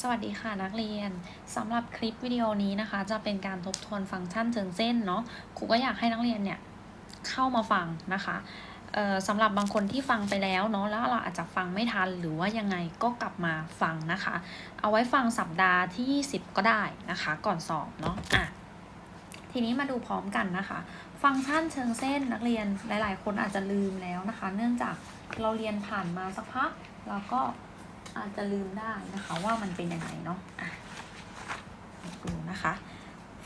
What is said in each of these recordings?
สวัสดีค่ะนักเรียนสำหรับคลิปวิดีโอนี้นะคะ จะเป็นการทบทวนฟังก์ชันเชิงเส้นเนาะครูก็อยากให้นักเรียนเนี่ยเข้ามาฟังนะคะสำหรับบางคนที่ฟังไปแล้วเนาะแล้วเราอาจจะฟังไม่ทันหรือว่ายังไงก็กลับมาฟังนะคะ เอาไว้ฟังสัปดาห์ที่10ก็ได้นะคะ ก่อนสอบเนาะอะทีนี้มาดูพร้อมกันนะคะ ฟังก์ชันเชิงเส้นนักเรียนหลาย ๆ คนอาจจะลืมแล้วนะคะ เนื่องจากเราเรียนผ่านมาสักพักเราก็ อาจจะลืมได้นะคะว่ามันเป็นยังไงเนาะอะดูนะคะ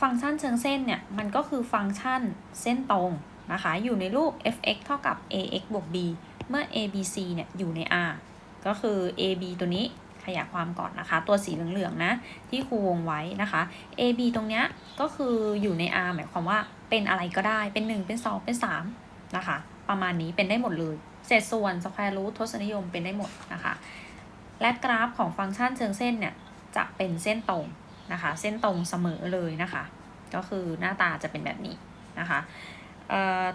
ฟังก์ชันเชิงเส้นเนี่ย มันก็คือฟังก์ชันเส้นตรงนะคะ อยู่ในรูป f(x) เท่ากับ ax บวก b เมื่อ a b c เนี่ย อยู่ใน R ก็คือ a b ตัวนี้ขยายความก่อนนะคะ ตัวสีเหลืองๆนะ ที่ครูวงไว้นะคะ a b ตรงเนี้ยก็คืออยู่ใน R หมายความว่าเป็นอะไรก็ได้เป็น 1 เป็น 2 เป็น 3 นะคะ ประมาณนี้เป็นได้หมดเลย เศษส่วนสแควร์รูททศนิยมเป็นได้หมดนะคะ และกราฟของฟังก์ชันเชิงเส้นเนี่ยจะเป็นเส้นตรงนะคะ เส้นตรงเสมอเลยนะคะ ก็คือหน้าตาจะเป็นแบบนี้นะคะ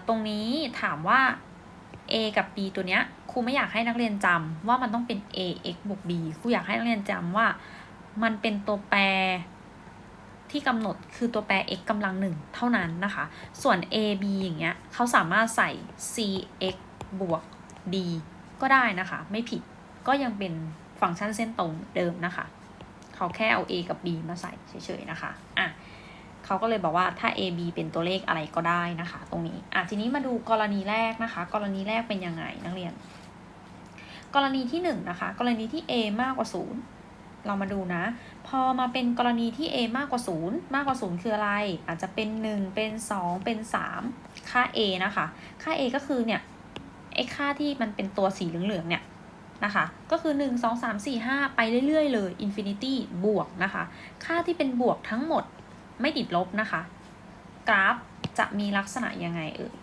ตรงนี้ถามว่า a กับ b ตัวเนี้ยครูไม่อยากให้นักเรียนจำว่ามันต้องเป็น a x บวก b ครูอยากให้นักเรียนจำว่ามันเป็นตัวแปรที่กำหนดคือตัวแปร x กำลังหนึ่งเท่านั้นนะคะ ส่วน a b อย่างเงี้ยเขาสามารถใส่ c x บวก d ก็ได้นะคะ ไม่ผิดก็ยังเป็น ฟังก์ชันเส้นตรงเดิมนะคะ เขาแค่เอา a กับ b มาใส่เฉยๆนะคะอะเขาก็เลยบอกว่าถ้า a b เป็นตัวเลขอะไรก็ได้นะคะ ตรงนี้อะทีนี้มาดูกรณีแรกนะคะ กรณีแรกเป็นยังไงนักเรียน กรณีที่1นนะคะ กรณีที่ a มากกว่า 0 เรามาดูนะ พอมาเป็นกรณีที่ a มากกว่า 0 มากกว่า 0 คืออะไร อาจจะเป็น 1 เป็น 2 เป็น 3 ค่า a นะคะ ค่า a ก็คือเนี่ยไอ้ค่าที่มันเป็นตัวสีเหลืองๆเนี่ย นะคะ ก็คือ 1 2 3 4 5 ไปเรื่อยๆ เลย infinity บวกนะคะ ค่าที่เป็นบวกทั้งหมดไม่ติดลบนะคะ กราฟจะมีลักษณะยังไงเอ่ย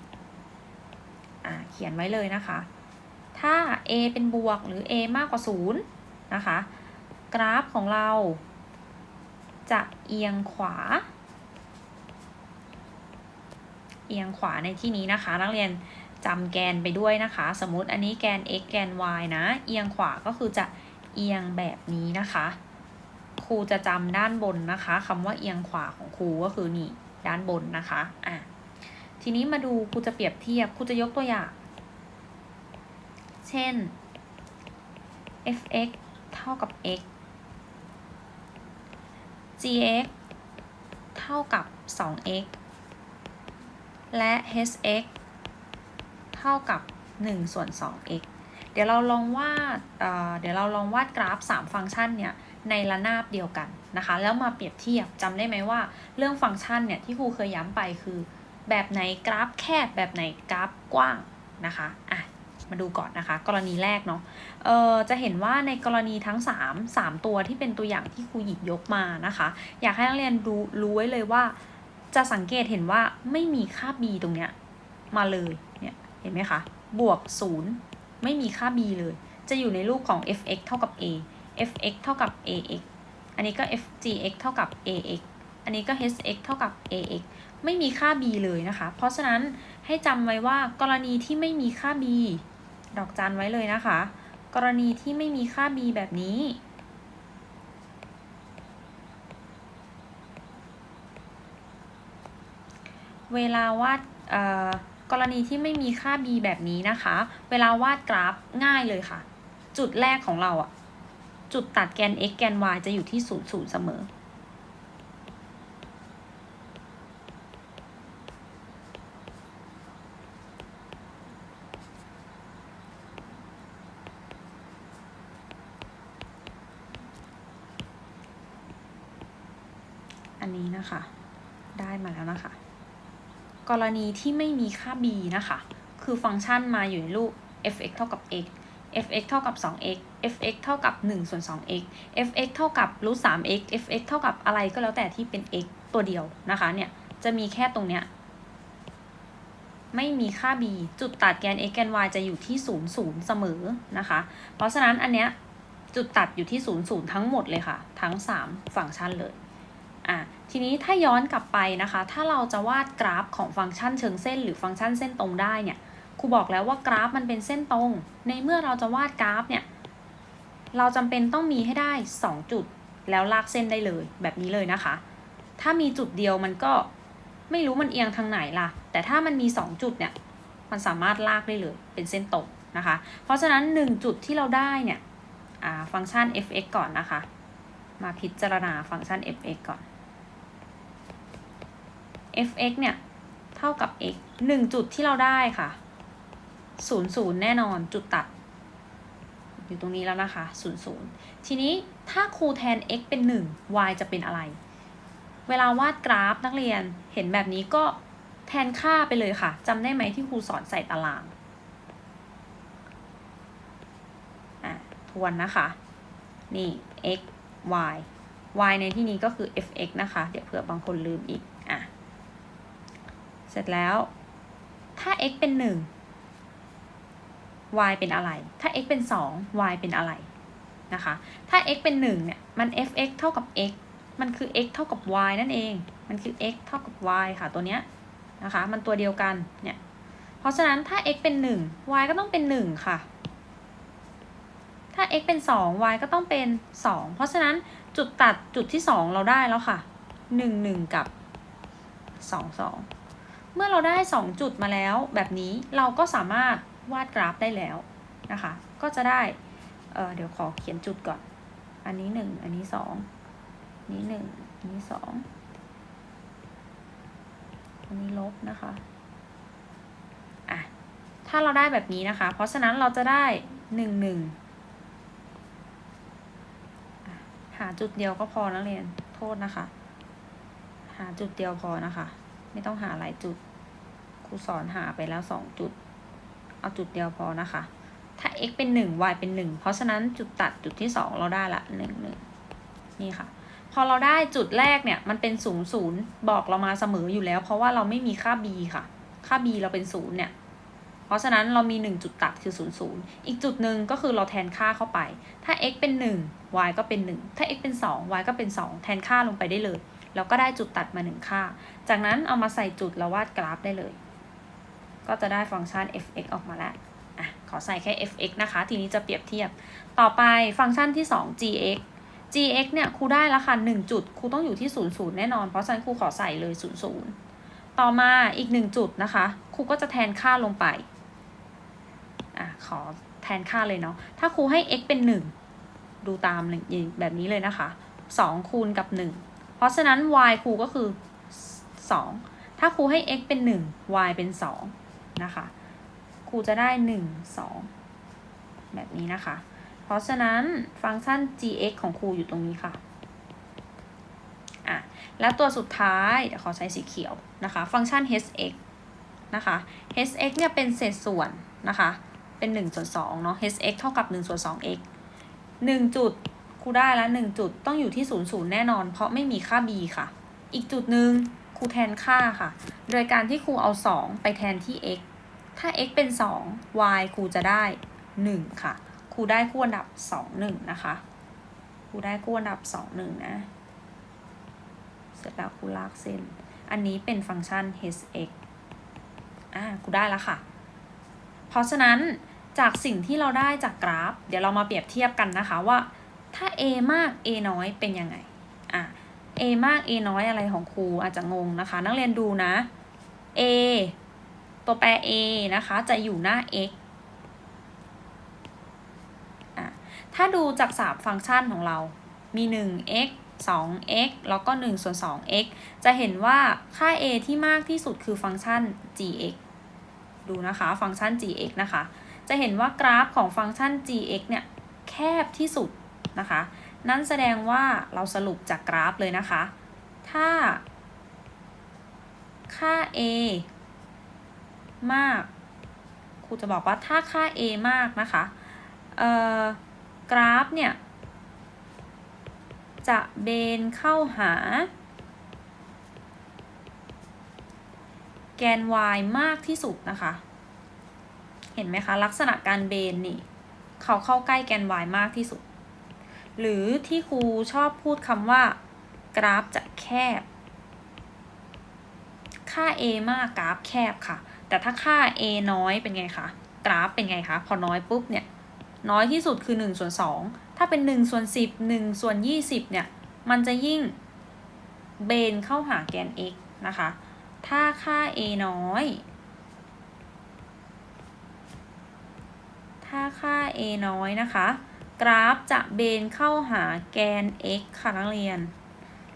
อ่าเขียนไว้เลยนะคะ ถ้า a เป็นบวกหรือ a มากกว่า 0 นะคะ กราฟของเราจะเอียงขวา เอียงขวาในที่นี้นะคะ นักเรียน จำแกนไปด้วยนะคะ สมมติอันนี้แกน x แกน y นะ เอียงขวาก็คือจะเอียงแบบนี้นะคะ ครูจะจำด้านบนนะคะคำว่าเอียงขวาของครูก็คือนี่ด้านบนนะคะอะทีนี้มาดูครูจะเปรียบเทียบครูจะยกตัวอย่าง เช่น f(x) เท่ากับ x g(x) เท่ากับ 2x และ h(x) เท่ากับ1ส่วน 2x เดี๋ยวเราลองวาดเเดี๋ยวเราลองวาดกราฟ 3 ฟังก์ชันเนี่ยในระนาบเดียวกันนะคะ แล้วมาเปรียบเทียบจำได้ไหมว่า เรื่องฟังก์ชันเนี่ยที่ครูเคยย้ำไปคือ แบบไหนกราฟแคบแบบไหนกราฟกว้างนะคะอะมาดูก่อนนะคะ กรณีแรกเนาะเอ่อจะเห็นว่าในกรณีทั้ง 3 3 ตัวที่เป็นตัวอย่างที่ครูหยิบยกมานะคะ อยากให้นักเรียนรู้รู้ไว้เลยว่า จะสังเกตเห็นว่าไม่มีค่า b ตรงเนี้ยมาเลย ห็นไหมคะ บวก 0 ไม่มีค่า b เลย จะอยู่ในรูปของ f(x) เท่ากับ a f(x) เท่ากับ ax อันนี้ก็ f(gx) เท่ากับ ax อันนี้ก็ hx เท่ากับ ax ไม่มีค่า b เลยนะคะ เพราะฉะนั้นให้จำไว้ว่ากรณีที่ไม่มีค่า b ดอกจันไว้เลยนะคะ กรณีที่ไม่มีค่า b แบบนี้เวลาวาด กรณีที่ไม่มีค่า b แบบนี้นะคะ เวลาวาดกราฟง่ายเลยค่ะ จุดแรกของเราอะจุดตัดแกน x แกน y จะอยู่ที่0 0เสมอ อันนี้นะคะ ได้มาแล้วนะคะ กรณีที่ไม่มีค่า b นะคะ คือฟังก์ชันมาอยู่ในรูป f(x) เท่ากับ x f(x) เท่ากับ 2x f(x) เท่ากับ1ส่วน 2x f(x) เท่ากับ root 3x f(x) เท่ากับอะไรก็แล้วแต่ที่เป็น x ตัวเดียวนะคะเนี่ยจะมีแค่ตรงเนี้ยไม่มีค่า b จุดตัดแกน x แกน y จะอยู่ที่ 0 0 เสมอนะคะ เพราะฉะนั้นอันเนี้ยจุดตัดอยู่ที่ 0 0 ทั้งหมดเลยค่ะ ทั้ง 3 ฟังก์ชันเลย อะทีนี้ถ้าย้อนกลับไปนะคะ ถ้าเราจะวาดกราฟของฟังก์ชันเชิงเส้น หรือฟังก์ชันเส้นตรงได้เนี่ยครูบอกแล้วว่ากราฟมันเป็นเส้นตรง ในเมื่อเราจะวาดกราฟเนี่ยเราจำเป็นต้องมีให้ได้ 2 จุด แล้วลากเส้นได้เลย แบบนี้เลยนะคะ ถ้ามีจุดเดียวมันก็ไม่รู้มันเอียงทางไหนล่ะ แต่ถ้ามันมี 2 จุดเนี่ยมันสามารถลากได้เลยเป็นเส้นตรงนะคะ เพราะฉะนั้น 1 จุดที่เราได้เนี่ยฟังก์ชัน fx ก่อนนะคะ มาพิจารณาฟังก์ชัน fx ก่อน fx เนี่ย เท่ากับ x 1 จุดที่เราได้ค่ะ 0 0 แน่นอนจุดตัด อยู่ตรงนี้แล้วนะคะ 0 0 ทีนี้ถ้าครูแทน x เป็น 1 y จะเป็นอะไร เวลาวาดกราฟนักเรียนเห็นแบบนี้ก็แทนค่าไปเลยค่ะจำได้ไหมที่ครูสอนใส่ตารางอะทวนนะคะ นี่ x y y ในที่นี้ก็คือ fx นะคะ เดี๋ยวเผื่อบางคนลืมอีก สร็จแล้ว ถ้า x เป็น 1 y เป็นอะไร ถ้า x เป็น 2 y เป็นอะไรนะคะ ถ้า x เป็น1เนี่ย มัน fx เท่ากับ x มันคือ x เท่ากับ y นั่นเอง มันคือ x เท่ากับ y ค่ะตัวเนี้ยนะคะ มันตัวเดียวกัน เนี่ย เพราะฉะนั้นถ้า x เป็น 1 y ก็ต้องเป็น 1 ค่ะ ถ้า x เป็น 2 y ก็ต้องเป็น 2 เพราะฉะนั้นจุดตัดจุดที่ 2 เราได้แล้วค่ะ 1 1 กับ 2 2 เมื่อเราได้ 2 จุดมาแล้วแบบนี้เราก็สามารถวาดกราฟได้แล้วนะคะ ก็จะได้เเดี๋ยวขอเขียนจุดก่อน อันนี้ 1 อันนี้ 2 นี้ 1 อันนี้ 2 อันนี้ลบนะคะอะถ้าเราได้แบบนี้นะคะ เพราะฉะนั้นเราจะได้ 1 1 หาจุดเดียวก็พอนักเรียน โทษนะคะ หาจุดเดียวพอนะคะ ไม่ต้องหาหลายจุดครูสอนหาไปแล้วสองจุด เอาจุดเดียวพอนะคะ ถ้า x เป็นหนึ่ง y เป็นหนึ่ง เพราะฉะนั้นจุดตัดจุดที่สองเราได้ละหนึ่งหนึ่งนี่ค่ะ พอเราได้จุดแรกเนี่ยมันเป็นศูนย์ศูนย์บอกเรามาเสมออยู่แล้ว เพราะว่าเราไม่มีค่า b ค่ะ ค่า b เราเป็นศูนย์เนี่ยเพราะฉะนั้นเรามี 1 จุดตัดคือ 0 0 อีกจุดหนึ่งก็คือเราแทนค่าเข้าไป ถ้า x เป็น 1 y ก็เป็น 1 ถ้า x เป็น 2 y ก็เป็น 2 แทนค่าลงไปได้เลย แล้วก็ได้จุดตัดมา1ค่า จากนั้นเอามาใส่จุดแล้ววาดกราฟได้เลย ก็จะได้ฟังก์ชัน fx ออกมาแล้วอะขอใส่แค่ fx นะคะ ทีนี้จะเปรียบเทียบ ต่อไปฟังก์ชันที่ 2 gx gx เนี่ยครูได้แล้วค่ะ1จุดครูต้องอยู่ที่ 0 0 แน่นอน เพราะฉะนั้นครูขอใส่เลย 0 0 ต่อมาอีก 1 จุดนะคะครูก็จะแทนค่าลงไปอะขอแทนค่าเลยเนาะถ้าครูให้ x เป็น 1 ดูตามแบบนี้เลยนะคะ 2 คูณกับ 1 เพราะฉะนั้น y ครูก็คือ 2 ถ้าครูให้ x เป็น 1 y เป็น 2 นะคะ ครูจะได้ 1 2 แบบนี้นะคะ เพราะฉะนั้นฟังก์ชัน gx ของครูอยู่ตรงนี้ค่ะอะ แล้วตัวสุดท้ายเดี๋ยวขอใช้สีเขียวนะคะ ฟังก์ชัน hx นะคะ hx เนี่ยเป็นเศษส่วนนะคะ เป็น1ส่วน2เนาะ hx เท่ากับ1ส่วน 2x 1จุด รูได้แล้ว1จุดต้องอยู่ที่0 0แน่นอน เพราะไม่มีค่า b ค่ะ อีกจุดหนึ่งครูแทนค่าค่ะ โดยการที่ครูเอา 2 ไปแทนที่ x ถ้า x เป็น 2 y ครูจะได้ 1 ค่ะ ครูได้คู่อันดับ 2 1 นะคะ ครูได้คู่อันดับ 2 1 นะ เสร็จแล้วครูลากเส้น อันนี้เป็นฟังก์ชัน hx อ่า ครูได้แล้วค่ะ เพราะฉะนั้นจากสิ่งที่เราได้จากกราฟ เดี๋ยวเรามาเปรียบเทียบกันนะคะว่า ถ้า a มาก a น้อยเป็นยังไงอะ a มาก a น้อยอะไรของครูอาจจะงงนะคะ นักเรียนดูนะ a ตัวแปร a นะคะ จะอยู่หน้า x อะถ้าดูจากสามฟังก์ชันของเรา มี 1x 2x แล้วก็1ส่วน 2x จะเห็นว่าค่า a ที่มากที่สุดคือฟังก์ชัน gx ดูนะคะฟังก์ชัน gx นะคะ จะเห็นว่ากราฟของฟังก์ชัน gx เนี่ย แคบที่สุด นะคะ นั่นแสดงว่าเราสรุปจากกราฟเลยนะคะ ถ้า ค่า a มากครูจะบอกว่าถ้าค่า a มากนะคะกราฟเนี่ย จะเบนเข้าหา แกน y มากที่สุดนะคะ เห็นไหมคะ ลักษณะการเบนนี่ เขาเข้าใกล้แกน y มากที่สุด หรือที่ครูชอบพูดคำว่า กราฟจะแคบ ค่า a มากกราฟแคบค่ะ แต่ถ้าค่า a น้อยเป็นไงคะกราฟเป็นไงคะพอน้อยปุ๊บเนี่ยน้อยที่สุดคือ1ส่วน2ถ้าเป็น1ส่วน10 1ส่วน20เนี่ยมันจะยิ่งเบนเข้าหาแกน x นะคะ ถ้าค่า a น้อย ถ้าค่า a น้อยนะคะ กราฟจะเบนเข้าหาแกน x ค่ะนักเรียน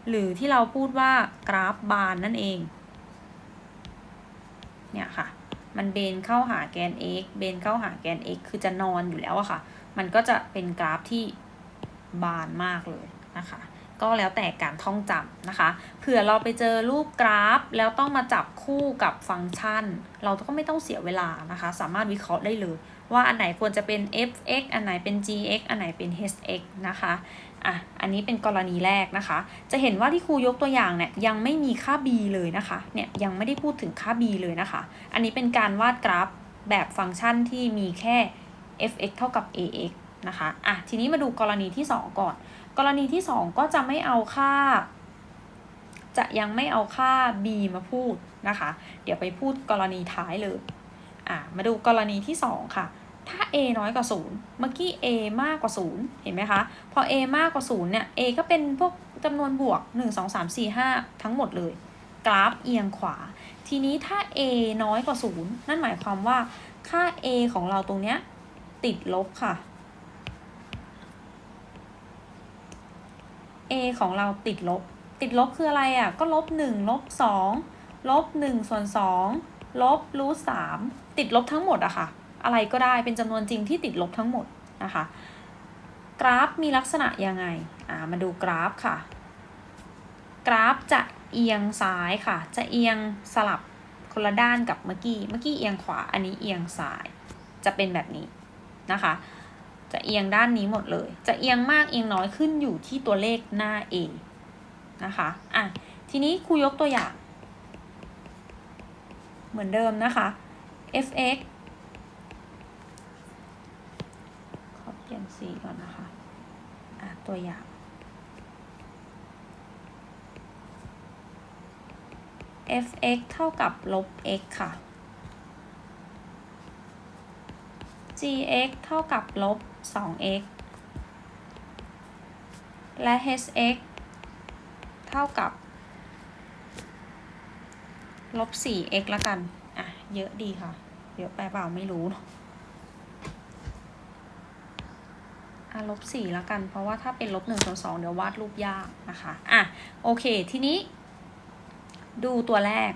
หรือที่เราพูดว่ากราฟบานนั่นเอง เนี่ยค่ะ มันเบนเข้าหาแกน x เบนเข้าหาแกน x คือจะนอนอยู่แล้วอะค่ะ มันก็จะเป็นกราฟที่บานมากเลยนะคะ ก็แล้วแต่การท่องจำนะคะ เผื่อเราไปเจอรูปกราฟแล้วต้องมาจับคู่กับฟังก์ชัน เราก็ไม่ต้องเสียเวลานะคะ สามารถวิเคราะห์ได้เลย ว่าอันไหนควรจะเป็น f(x) อันไหนเป็น g(x) อันไหนเป็น h(x) นะคะอะอันนี้เป็นกรณีแรกนะคะ จะเห็นว่าที่ครูยกตัวอย่างเนี่ยยังไม่มีค่า b เลยนะคะ เนี่ยยังไม่ได้พูดถึงค่า b เลยนะคะ อันนี้เป็นการวาดกราฟแบบฟังก์ชันที่มีแค่ f(x) เท่ากับ ax นะคะ อะ ทีนี้มาดูกรณีที่ 2 ก่อน กรณีที่ 2 ก็จะไม่เอาค่า จะยังไม่เอาค่า b มาพูดนะคะ เดี๋ยวไปพูดกรณีท้ายเลย อะ มาดูกรณีที่ 2 ค่ะ ถ้า a น้อยกว่า 0 เมื่อกี้ a มากกว่า 0 เห็นไหมคะ พอ a มากกว่า 0 เนี่ย a ก็เป็นพวกจำนวนบวก 1 2 3 4 5 ทั้งหมดเลย กราฟเอียงขวา ทีนี้ถ้า a น้อยกว่า 0 นั่นหมายความว่าค่า a ของเราตรงเนี้ยติดลบค่ะ a ของเราติดลบ ติดลบคืออะไรอะ่ะ ก็ลบ1ลบ2ลบ1ส่วน2ลบรูท3ติดลบทั้งหมดอะค่ะ อะไรก็ได้เป็นจำนวนจริงที่ติดลบทั้งหมดนะคะ กราฟมีลักษณะยังไงอ่ามาดูกราฟค่ะ กราฟจะเอียงซ้ายค่ะ จะเอียงสลับคนละด้านกับเมื่อกี้ เมื่อกี้เอียงขวา อันนี้เอียงซ้าย จะเป็นแบบนี้นะคะ จะเอียงด้านนี้หมดเลย จะเอียงมากเอียงน้อยขึ้นอยู่ที่ตัวเลขหน้า A นะคะอะทีนี้ครูยกตัวอย่าง เหมือนเดิมนะคะ fx ขียนสีก่อนนะคะอะตัวอย่าง fx เท่ากับลบ x ค่ะ gx เท่ากับลบ 2x และ hx เท่ากับลบ 4x ละกัน อะ เยอะดีค่ะ เยอะไปเปล่าไม่รู้เนอะ อะลบ4ละกัน เพราะว่าถ้าเป็นลบ1ส่วน2เดี๋ยววาดรูปยากนะคะอะโอเค ทีนี้ ดูตัวแรก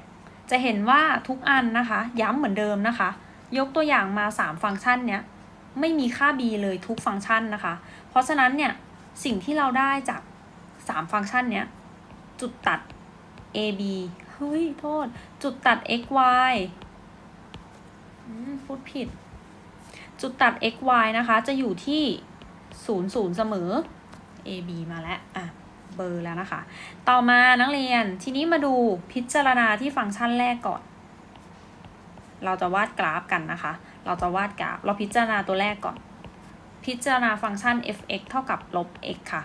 จะเห็นว่าทุกอันนะคะ ย้ำเหมือนเดิมนะคะ ยกตัวอย่างมา 3 ฟังก์ชันเนี้ยไม่มีค่า b เลยทุกฟังก์ชันนะคะ เพราะฉะนั้นเนี่ยสิ่งที่เราได้จาก 3 ฟังก์ชันเนี้ยจุดตัด a b เฮ้ย โทษ จุดตัด x y พูดผิด จุดตัด x y นะคะ จะอยู่ที่ 0 0เสมอ a b มาแล้วอะเบอร์แล้วนะคะ ต่อมานักเรียนทีนี้มาดูพิจารณาที่ฟังก์ชันแรกก่อน เราจะวาดกราฟกันนะคะ เราจะวาดกราฟ เราพิจารณาตัวแรกก่อน พิจารณาฟังก์ชัน f(x) เท่ากับลบ x ค่ะ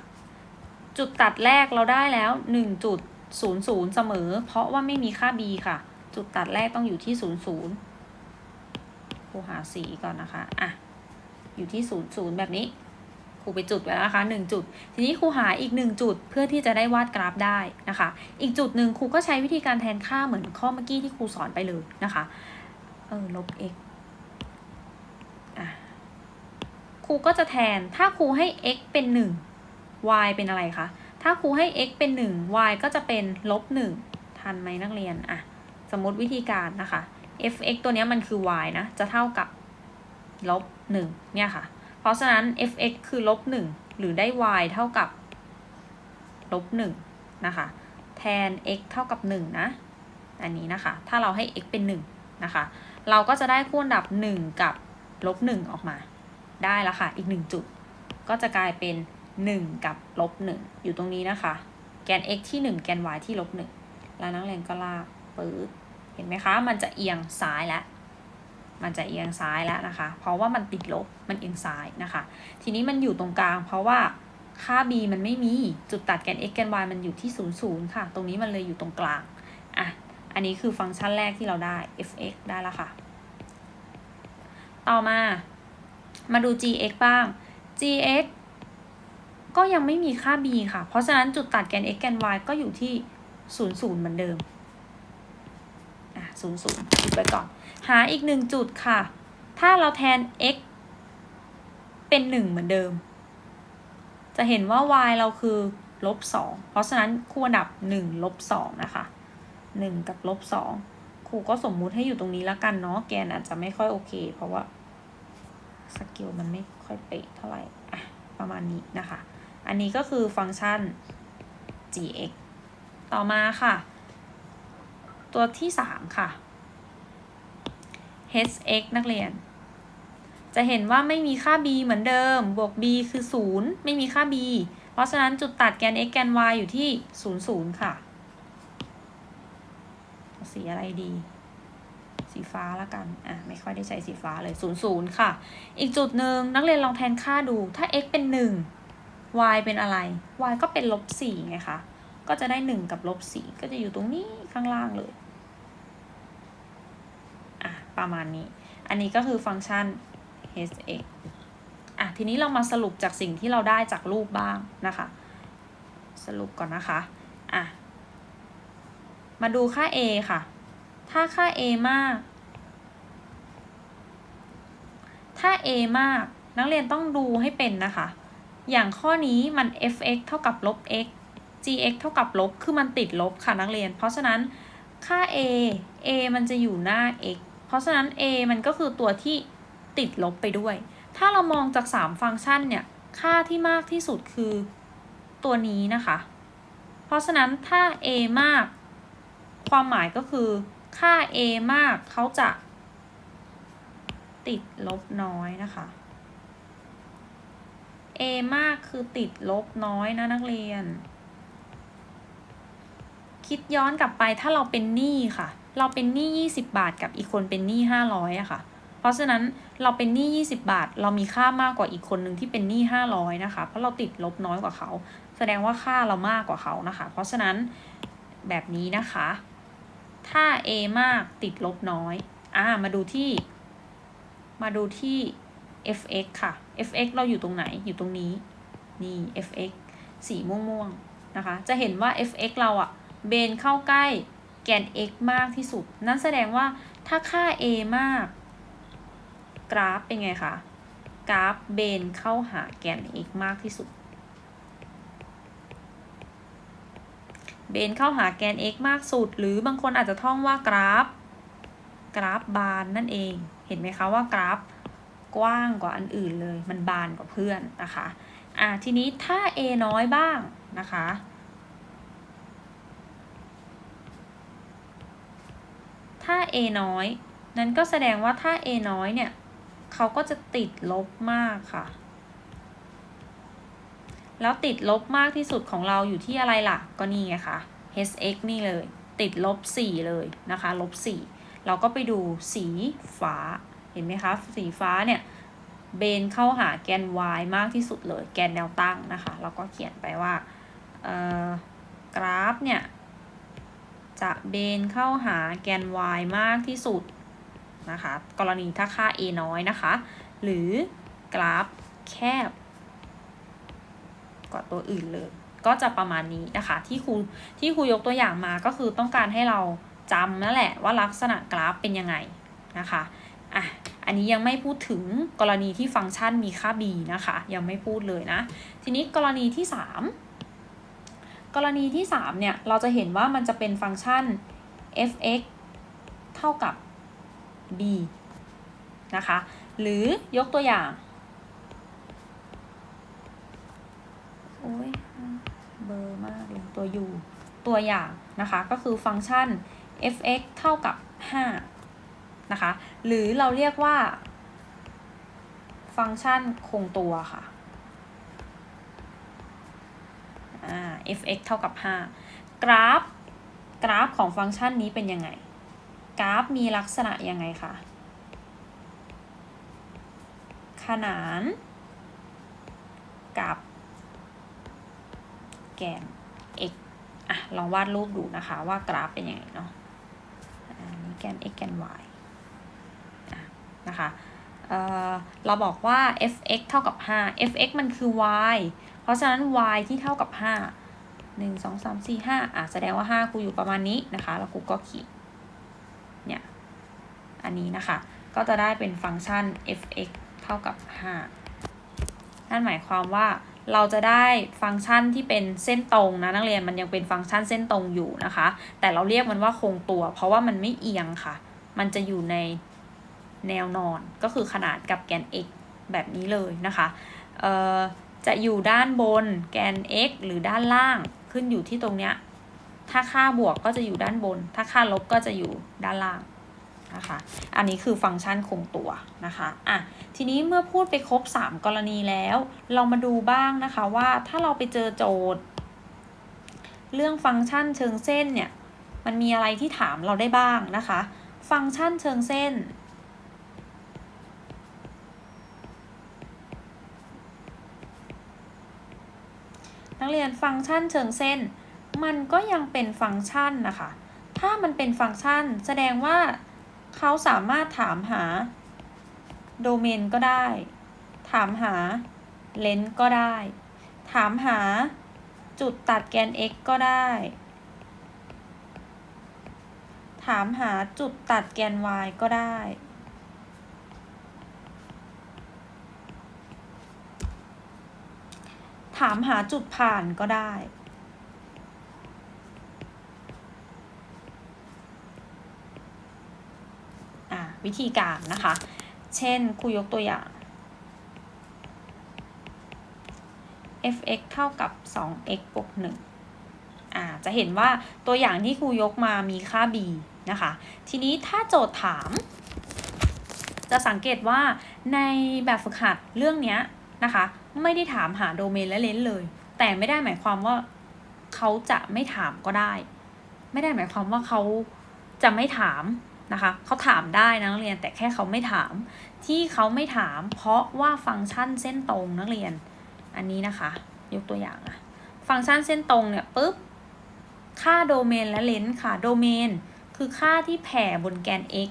จุดตัดแรกเราได้แล้ว1จุด00เสมอ เพราะว่าไม่มีค่า b ค่ะ จุดตัดแรกต้องอยู่ที่00ครูหาสีก่อนนะคะ อะ อยู่ที่00แบบนี้ ครูไปจุดไว้แล้วนะคะ 1 จุด ทีนี้ครูหาอีก 1 จุดเพื่อที่จะได้วาดกราฟได้นะคะ อีกจุดหนึ่งครูก็ใช้วิธีการแทนค่าเหมือนข้อเมื่อกี้ที่ครูสอนไปเลยนะคะเออลบ x อะครูก็จะแทนถ้าครูให้ x เป็น 1 y เป็นอะไรคะถ้าครูให้ x เป็น 1 y ก็จะเป็นลบ1ทันไหมนักเรียนอะสมมติวิธีการนะคะ f(x) ตัวนี้มันคือ y นะ จะเท่ากับลบ1เนี่ยค่ะ เพราะฉะนั้น f(x) คือลบ1หรือได้ y เท่ากับลบ1นะคะ แทน x เท่ากับ1นะ อันนี้นะคะ ถ้าเราให้ x เป็น1นะคะ เราก็จะได้คู่อันดับ 1 กับลบ1ออกมา ได้แล้วค่ะ อีก 1 จุด ก็จะกลายเป็น 1 กับลบ1อยู่ตรงนี้นะคะ แกน x ที่ 1 แกน y ที่ลบ1แล้วนักเรียนก็ลากปื๊ดเห็นไหมคะ มันจะเอียงซ้ายแล้ว มันจะเอียงซ้ายแล้วนะคะ เพราะว่ามันติดลบมันเอียงซ้ายนะคะ ทีนี้มันอยู่ตรงกลาง เพราะว่าค่า b มันไม่มีจุดตัดแกน x แกน y มันอยู่ที่ 0 0 ค่ะ ตรงนี้มันเลยอยู่ตรงกลางอะอันนี้คือฟังก์ชันแรกที่เราได้ f(x) ได้แล้วค่ะ ต่อมา มาดู gx บ้าง gx ก็ยังไม่มีค่า b ค่ะ เพราะฉะนั้นจุดตัดแกน x แกน y ก็อยู่ที่ 0 0 เหมือนเดิม 0 0คิดไปก่อน หาอีกหนึ่งจุดค่ะ ถ้าเราแทน x เป็น 1 เหมือนเดิม จะเห็นว่า y เราคือลบ2เพราะฉะนั้นคู่อันดับ 1 ลบ 2 นะคะ 1 กับลบ 2 ครูก็สมมุติให้อยู่ตรงนี้แล้วกันเนาะ แกนอาจจะไม่ค่อยโอเค เพราะว่าสเกลมันไม่ค่อยเป๊ะเท่าไหร่อะประมาณนี้นะคะ อันนี้ก็คือฟังก์ชัน gx ต่อมาค่ะ ตัวที่สามค่ะ hx นักเรียน จะเห็นว่าไม่มีค่า b เหมือนเดิม บวก b คือ 0 ไม่มีค่า b เพราะฉะนั้นจุดตัดแกน x แกน y อยู่ที่ 0 0 ค่ะ สีอะไรดี สีฟ้าละกัน อะ ไม่ค่อยได้ใช้สีฟ้าเลย 0 0 ค่ะ อีกจุดหนึ่งนักเรียนลองแทนค่าดู ถ้า x เป็น 1 y เป็นอะไร y ก็เป็นลบ4ไงคะ ก็จะได้ 1 กับลบ4ก็จะอยู่ตรงนี้ข้างล่างเลยอะประมาณนี้ อันนี้ก็คือฟังก์ชัน hx อะทีนี้เรามาสรุปจากสิ่งที่เราได้จากรูปบ้างนะคะ สรุปก่อนนะคะอะมาดูค่า a ค่ะ ถ้าค่า a มาก ถ้า a มากนักเรียนต้องดูให้เป็นนะคะ อย่างข้อนี้มัน fx เท่ากับลบ x gx เท่ากับลบ คือมันติดลบค่ะนักเรียน เพราะฉะนั้นค่า a a มันจะอยู่หน้า x เพราะฉะนั้น a มันก็คือตัวที่ติดลบไปด้วย ถ้าเรามองจาก 3 ฟังก์ชันเนี่ย ค่าที่มากที่สุดคือตัวนี้นะคะ เพราะฉะนั้นถ้า a มาก ความหมายก็คือค่า a มากเขาจะ ติดลบน้อยนะคะ a มากคือติดลบน้อยนะนักเรียน คิดย้อนกลับไปถ้าเราเป็นหนี้ค่ะ เราเป็นหนี้ 20 บาทกับอีกคนเป็นหนี้ 500อะค่ะ เพราะฉะนั้นเราเป็นหนี้ 20 บาท เรามีค่ามากกว่าอีกคนหนึ่งที่เป็นหนี้ 500 นะคะ เพราะเราติดลบน้อยกว่าเขา แสดงว่าค่าเรามากกว่าเขานะคะ เพราะฉะนั้นแบบนี้นะคะ ถ้า a มากติดลบน้อยอ่ามาดูที่ มาดูที่ fx ค่ะ fx เราอยู่ตรงไหนอยู่ตรงนี้ นี่ fx สีม่วงๆนะคะ จะเห็นว่า fx เราอะ เบนเข้าใกล้แกน x มากที่สุด นั่นแสดงว่าถ้าค่า a มาก กราฟเป็นไงคะ กราฟเบนเข้าหาแกน x มากที่สุด เบนเข้าหาแกน x มากสุด หรือบางคนอาจจะท่องว่ากราฟ กราฟบานนั่นเอง เห็นไหมคะว่ากราฟกว้างกว่าอันอื่นเลย มันบานกว่าเพื่อนนะคะ อะทีนี้ถ้า a น้อยบ้างนะคะ ถ้า a น้อย นั้นก็แสดงว่าถ้า a น้อยเนี่ยเขาก็จะติดลบมากค่ะ แล้วติดลบมากที่สุดของเราอยู่ที่อะไรล่ะ ก็นี่ไงคะ hx นี่เลย ติดลบ 4 เลยนะคะลบ 4 เราก็ไปดูสีฟ้า เห็นไหมคะ สีฟ้าเนี่ยเบนเข้าหาแกน y มากที่สุดเลย แกนแนวตั้งนะคะ เราก็เขียนไปว่า กราฟเนี่ย จะเบนเข้าหาแกน y มากที่สุดนะคะ กรณีถ้าค่า a น้อยนะคะ หรือกราฟแคบกว่าตัวอื่นเลย ก็จะประมาณนี้นะคะ ที่ครูที่ครูยกตัวอย่างมาก็คือต้องการให้เราจำนั่นแหละว่าลักษณะกราฟเป็นยังไงนะคะอะอันนี้ยังไม่พูดถึงกรณีที่ฟังก์ชันมีค่า b นะคะ ยังไม่พูดเลยนะ ทีนี้กรณีที่ 3 กรณีที่ 3 เนี่ย เราจะเห็นว่ามันจะเป็นฟังก์ชัน f(x) เท่ากับ b นะคะ หรือยกตัวอย่าง โอ้ยเบอร์มากเลยตัว u ตัวอย่างนะคะ ก็คือฟังก์ชัน f(x) เท่ากับ 5 นะคะ หรือเราเรียกว่า ฟังก์ชันคงตัวค่ะ fx เท่ากับ 5 กราฟ กราฟของฟังก์ชันนี้เป็นยังไง กราฟมีลักษณะยังไงคะขนาน กับ แกน x อะ ลองวาดรูปดูนะคะว่ากราฟเป็นยังไงเนาะอันนี้แกน x แกน y นะคะเเราบอกว่า fx เท่ากับ 5 fx มันคือ y ราะราะฉะนั้น y ที่เท่ากับ 5 1 2 3 4 5อะแสดงว่า 5 กูอยู่ประมาณนี้นะคะ แล้วกูก็ขีดเนี่ยอันนี้นะคะ ก็จะได้เป็นฟังก์ชัน f(x) เท่ากับ 5 นั่นหมายความว่าเราจะได้ฟังก์ชันที่เป็นเส้นตรงนะนักเรียนมันยังเป็นฟังก์ชันเส้นตรงอยู่นะคะ แต่เราเรียกมันว่าคงตัว เพราะว่ามันไม่เอียงค่ะ มันจะอยู่ในแนวนอนก็คือขนาดกับแกน x แบบนี้เลยนะคะ เอ่อ จะอยู่ด้านบนแกน x หรือด้านล่างขึ้นอยู่ที่ตรงเนี้ย ถ้าค่าบวกก็จะอยู่ด้านบน ถ้าค่าลบก็จะอยู่ด้านล่างนะคะ อันนี้คือฟังก์ชันคงตัวนะคะ อะ ทีนี้เมื่อพูดไปครบ 3 กรณีแล้ว เรามาดูบ้างนะคะว่าถ้าเราไปเจอโจทย์ เรื่องฟังก์ชันเชิงเส้นเนี่ย มันมีอะไรที่ถามเราได้บ้างนะคะ ฟังก์ชันเชิงเส้น นักเรียนฟังก์ชันเชิงเส้น มันก็ยังเป็นฟังก์ชันนะคะ ถ้ามันเป็นฟังก์ชันแสดงว่าเขาสามารถถามหาโดเมนก็ได้ ถามหาเลนส์ก็ได้ ถามหาจุดตัดแกน x ก็ได้ ถามหาจุดตัดแกน y ก็ได้ ถามหาจุดผ่านก็ได้อ่าวิธีการนะคะ เช่นครูยกตัวอย่าง f(x) เท่ากับ 2x บวก1อ่า จะเห็นว่าตัวอย่างที่ครูยกมามีค่า b นะคะ ทีนี้ถ้าโจทย์ถาม จะสังเกตว่าในแบบฝึกหัดเรื่องนี้นะคะ ไม่ได้ถามหาโดเมนและเลนส์เลย แต่ไม่ได้หมายความว่าเขาจะไม่ถามก็ได้ ไม่ได้หมายความว่าเขาจะไม่ถามนะคะเขาถามได้นะนักเรียนแต่แค่เขาไม่ถาม ที่เขาไม่ถาม เพราะว่าฟังก์ชันเส้นตรงนักเรียน อันนี้นะคะ ยกตัวอย่างอะฟังก์ชันเส้นตรงเนี่ยปุ๊บค่าโดเมนและเลนส์ค่ะโดเมนคือค่าที่แผ่บนแกน x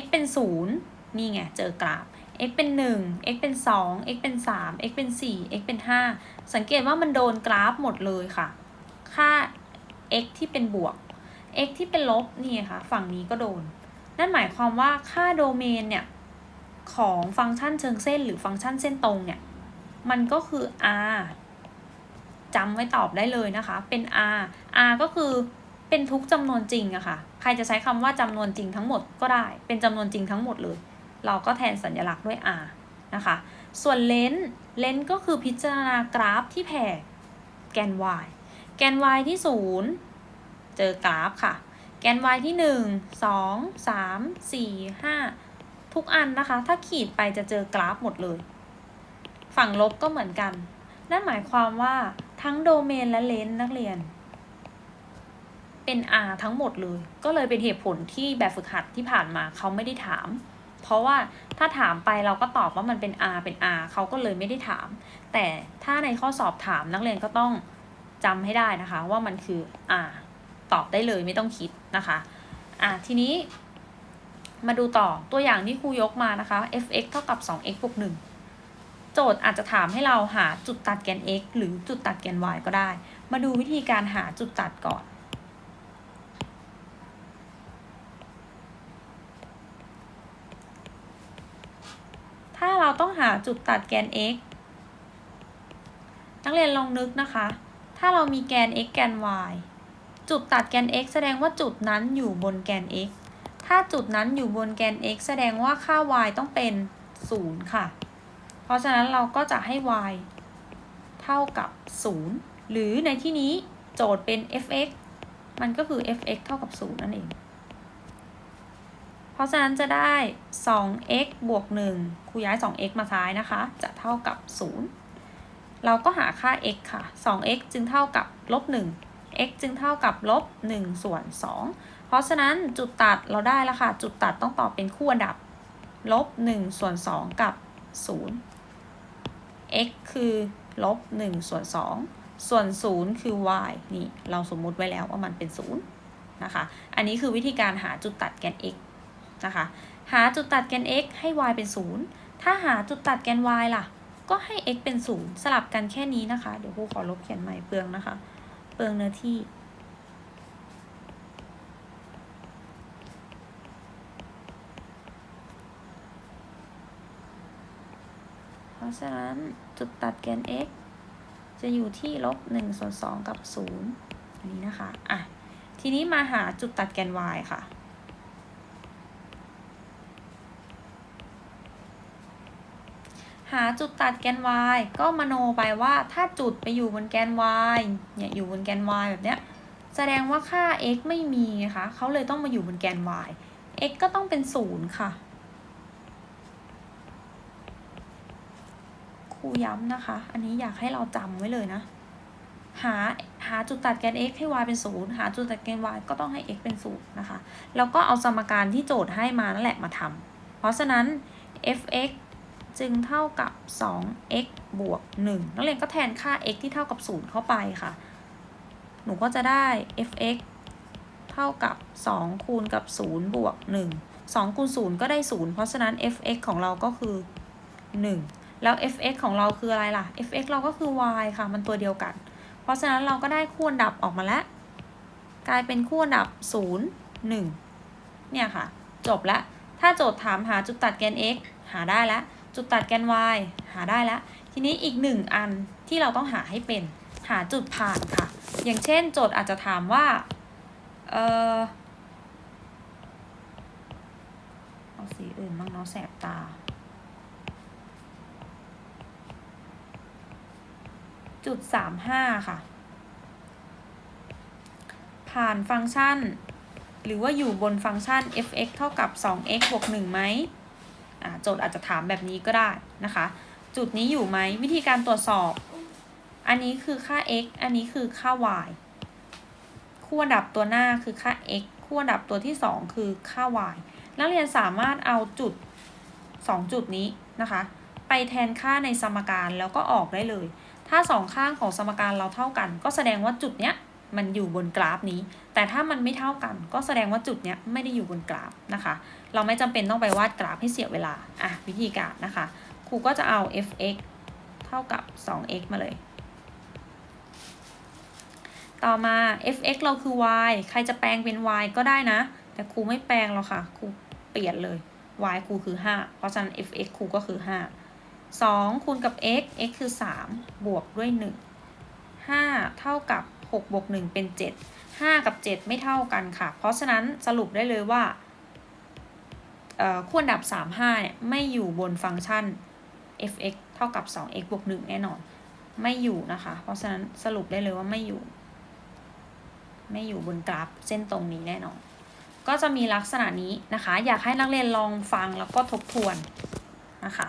x เป็น 0 นี่ไง เจอกราฟ x เป็น 1 x เป็น 2 x เป็น 3 x เป็น 4 x เป็น 5 สังเกตว่ามันโดนกราฟหมดเลยค่ะ ค่า x ที่เป็นบวก x ที่เป็นลบนี่ค่ะ ฝั่งนี้ก็โดน นั่นหมายความว่าค่าโดเมนเนี่ย ของฟังก์ชันเชิงเส้นหรือฟังก์ชันเส้นตรงเนี่ย มันก็คือ r จำไว้ตอบได้เลยนะคะ เป็น r r ก็คือเป็นทุกจำนวนจริงอะค่ะ ใครจะใช้คำว่าจำนวนจริงทั้งหมดก็ได้ เป็นจำนวนจริงทั้งหมดเลย เราก็แทนสัญลักษณ์ด้วย r นะคะ ส่วนเลนส์เลนส์ก็คือพิจารณากราฟที่แผ่แกน y แกน y ที่ 0 เจอกราฟค่ะ แกน y ที่ 1 2 3 4 5 ทุกอันนะคะ ถ้าขีดไปจะเจอกราฟหมดเลย ฝั่งลบก็เหมือนกัน นั่นหมายความว่าทั้งโดเมนและเลนส์นักเรียน เป็น R ทั้งหมดเลย ก็เลยเป็นเหตุผลที่แบบฝึกหัดที่ผ่านมาเขาไม่ได้ถาม เพราะว่าถ้าถามไปเราก็ตอบว่ามันเป็น R เป็น R เขาก็เลยไม่ได้ถาม แต่ถ้าในข้อสอบถามนักเรียนก็ต้องจำให้ได้นะคะ ว่ามันคือ R ตอบได้เลยไม่ต้องคิดนะคะอะทีนี้มาดูต่อตัวอย่างที่ครูยกมานะคะ f(x) เท่ากับ 2x บวก1โจทย์อาจจะถามให้เราหาจุดตัดแกน x หรือจุดตัดแกน y ก็ได้ มาดูวิธีการหาจุดตัดก่อน ถ้าเราต้องหา จุดตัดแกน x นักเรียนลองนึกนะคะ ถ้าเรามีแกน x แกน y จุดตัดแกน x แสดงว่าจุดนั้นอยู่บนแกน x ถ้าจุดนั้นอยู่บนแกน x แสดงว่าค่า y ต้องเป็น 0 ค่ะ เพราะฉะนั้นเราก็จะให้ y เท่ากับ 0 หรือในที่นี้โจทย์เป็น fx มันก็คือ fx เท่ากับ 0 นั่นเอง เพราะฉะนั้นจะได้ 2x บวก 1 ครูย้าย 2x มาซ้ายนะคะ จะเท่ากับ 0 เราก็หาค่า x ค่ะ 2x จึงเท่ากับลบ 1 x จึงเท่ากับลบ 1 ส่วน 2 เพราะฉะนั้นจุดตัดเราได้แล้วค่ะ จุดตัดต้องตอบเป็นคู่อันดับ ลบ 1 ส่วน 2 กับ 0 x คือลบ 1 ส่วน 2 ส่วน 0 คือ y นี่ เราสมมุติไว้แล้วว่ามันเป็น 0 นะคะ อันนี้คือวิธีการหาจุดตัดแกน x นะคะ หาจุดตัดแกน x ให้ y เป็น 0 ถ้าหาจุดตัดแกน y ล่ะ ก็ให้ x เป็นศูนย์สลับกันแค่นี้นะคะ เดี๋ยวครูขอลบเขียนใหม่เปลืองนะคะ เปลืองเนื้อที่ เพราะฉะนั้นจุดตัดแกน x จะอยู่ที่ลบ1ส่วน2กับ 0 อันนี้นะคะ อะ ทีนี้มาหาจุดตัดแกน y ค่ะ หาจุดตัดแกน y ก็มโนไปว่าถ้าจุดไปอยู่บนแกน y เนี่ยอยู่บนแกน y แบบเนี้ยแสดงว่าค่า x ไม่มีไงคะเขาเลยต้องมาอยู่บนแกน y x ก็ต้องเป็นศูนย์ค่ะครูย้ำนะคะ อันนี้อยากให้เราจำไว้เลยนะ หาหาจุดตัดแกน x ให้ y เป็นศูนย์หาจุดตัดแกน y ก็ต้องให้ x เป็นศูนย์นะคะ แล้วก็เอาสมการที่โจทย์ให้มานั่นแหละมาทำเพราะฉะนั้น f(x) จึงเท่ากับ 2x บวก 1 นักเรียนก็แทนค่า x ที่เท่ากับ 0 เข้าไปค่ะ หนูก็จะได้ f(x) เท่ากับ 2 คูณกับ 0 บวก 1 2คูณ0ก็ได้ 0 เพราะฉะนั้น f(x) ของเราก็คือ 1 แล้ว fx ของเราคืออะไรล่ะ fx เราก็คือ y ค่ะ มันตัวเดียวกัน เพราะฉะนั้นเราก็ได้คู่อันดับออกมาแล้ว กลายเป็นคู่อันดับ 0 1 เนี่ยค่ะ จบแล้ว ถ้าโจทย์ถามหาจุดตัดแกน x หาได้แล้ว จุดตัดแกน y หาได้แล้ว ทีนี้อีกหนึ่งอันที่เราต้องหาให้เป็น หาจุดผ่านค่ะ อย่างเช่นโจทย์อาจจะถามว่า เออเอาสีอื่นบ้างเนาะแสบตา จุดสามห้าค่ะ ผ่านฟังก์ชัน หรือว่าอยู่บนฟังก์ชัน f(x) เท่ากับ 2x บวก1ไหม โจทย์อาจจะถามแบบนี้ก็ได้นะคะ จุดนี้อยู่ไหมวิธีการตรวจสอบ อันนี้คือค่า x อันนี้คือค่า y คู่อันดับตัวหน้าคือค่า x คู่อันดับตัวที่ 2 คือค่า y นักเรียนสามารถเอาจุด 2 จุดนี้นะคะ ไปแทนค่าในสมการแล้วก็ออกได้เลย ถ้าสองข้างของสมการเราเท่ากัน ก็แสดงว่าจุดเนี้ย มันอยู่บนกราฟนี้ แต่ถ้ามันไม่เท่ากัน ก็แสดงว่าจุดเนี้ยไม่ได้อยู่บนกราฟนะคะ เราไม่จำเป็นต้องไปวาดกราฟให้เสียเวลา อะวิธีการนะคะ ครูก็จะเอา f(x) เท่ากับ 2x มาเลย ต่อมา f(x) เราคือ y ใครจะแปลงเป็น y ก็ได้นะ แต่ครูไม่แปลงหรอกค่ะ ครูเปลี่ยนเลย y ครูคือ 5 เพราะฉะนั้น f(x) ครูก็คือ 5 2 คูณกับ x x คือ 3 บวกด้วย 1 5 เท่ากับ 6บวก1เป็น 7 5 กับ 7 ไม่เท่ากันค่ะ เพราะฉะนั้นสรุปได้เลยว่าคู่อันดับ 3 5เนี่ยไม่อยู่บนฟังก์ชัน f(x) เท่ากับ 2x บวก1แน่นอน ไม่อยู่นะคะ เพราะฉะนั้นสรุปได้เลยว่าไม่อยู่ ไม่อยู่บนกราฟเส้นตรงนี้แน่นอน ก็จะมีลักษณะนี้นะคะ อยากให้นักเรียนลองฟังแล้วก็ทบทวนนะคะ